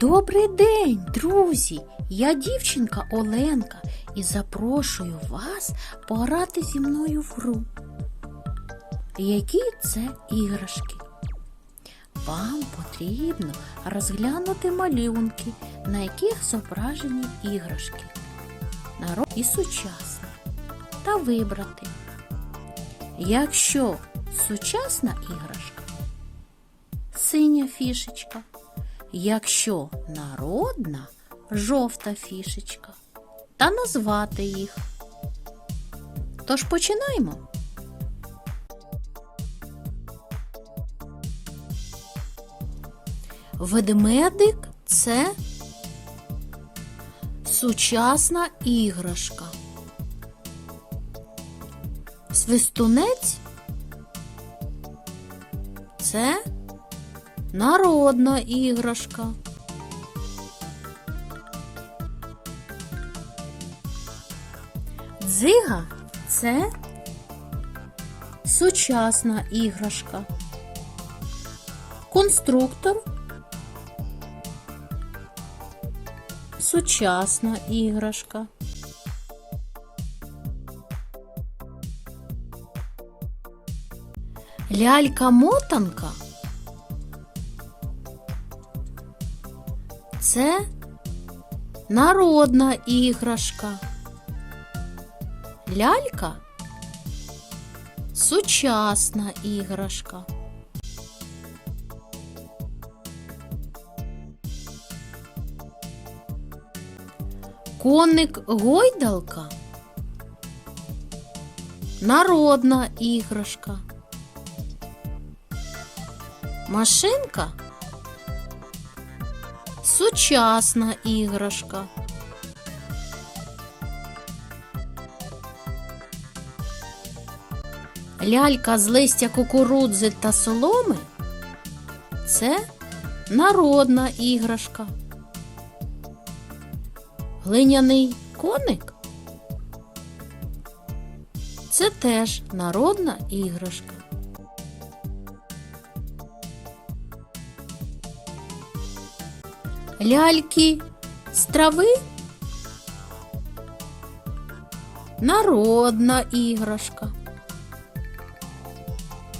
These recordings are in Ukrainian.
Добрий день, друзі! Я дівчинка Оленка і запрошую вас пограти зі мною в гру. Які це іграшки? Вам потрібно розглянути малюнки, на яких зображені іграшки, народ і сучасні, та вибрати. Якщо сучасна іграшка, синя фішечка. Якщо народна жовта фішечка, та назвати їх. Тож починаємо. Ведмедик це сучасна іграшка. Свистунець це народна іграшка. Дзига це сучасна іграшка. Конструктор сучасна іграшка. Лялька-мотанка це народна іграшка. Лялька сучасна іграшка. Коник гойдалка народна іграшка. Машинка сучасна іграшка. Лялька з листя кукурудзи та соломи це народна іграшка. Глиняний коник це теж народна іграшка. Ляльки з трави народна іграшка.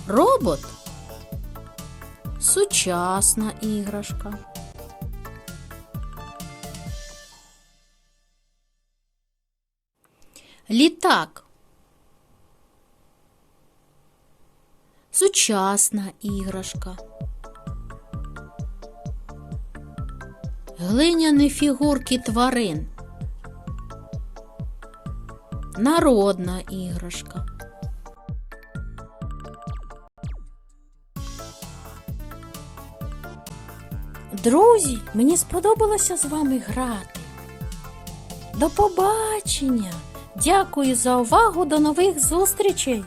Робот сучасна іграшка. Літак сучасна іграшка. Глиняні фігурки тварин. Народна іграшка. Друзі, мені сподобалося з вами грати. До побачення! Дякую за увагу, до нових зустрічей!